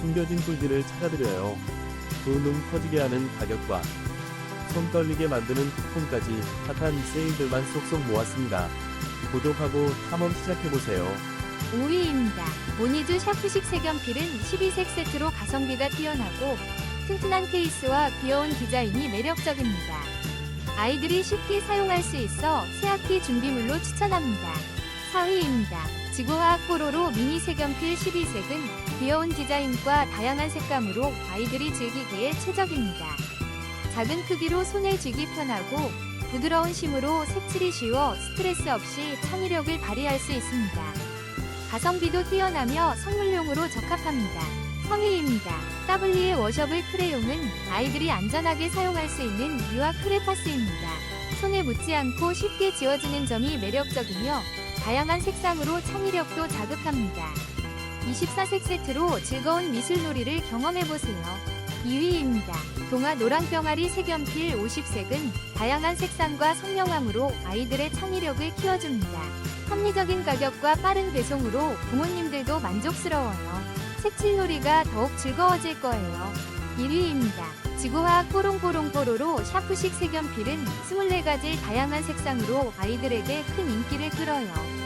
숨겨진 꿀들을 찾아드려요. 두눈 커지게 하는 가격과 손 떨리게 만드는 쿠폰까지 핫한 세일들만 쏙쏙 모았습니다. 구독하고 탐험 시작해보세요. 5위입니다. 모니즈 샤프식 색연필은 12색 세트로 가성비가 뛰어나고 튼튼한 케이스와 귀여운 디자인이 매력적입니다. 아이들이 쉽게 사용할 수 있어 새학기 준비물로 추천합니다. 4위입니다. 지구화학 뽀로로 미니 색연필 12색은 귀여운 디자인과 다양한 색감으로 아이들이 즐기기에 최적입니다. 작은 크기로 손에 쥐기 편하고 부드러운 심으로 색칠이 쉬워 스트레스 없이 창의력을 발휘할 수 있습니다. 가성비도 뛰어나며 선물용으로 적합합니다. 3위입니다. 따블리의 워셔블 크레용은 아이들이 안전하게 사용할 수 있는 유화 크레파스입니다. 손에 묻지 않고 쉽게 지워지는 점이 매력적이며 다양한 색상으로 창의력도 자극합니다. 24색 세트로 즐거운 미술놀이를 경험해보세요. 2위입니다. 동화 노랑병아리 색연필 50색은 다양한 색상과 선명함으로 아이들의 창의력을 키워줍니다. 합리적인 가격과 빠른 배송으로 부모님들도 만족스러워요. 색칠놀이가 더욱 즐거워질 거예요. 1위입니다. 지구화학 뽀롱뽀롱뽀로로 샤프식 색연필은 24가지 다양한 색상으로 아이들에게 큰 인기를 끌어요.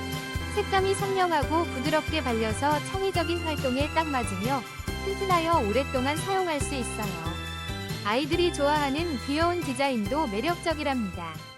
색감이 선명하고 부드럽게 발려서 창의적인 활동에 딱 맞으며 튼튼하여 오랫동안 사용할 수 있어요. 아이들이 좋아하는 귀여운 디자인도 매력적이랍니다.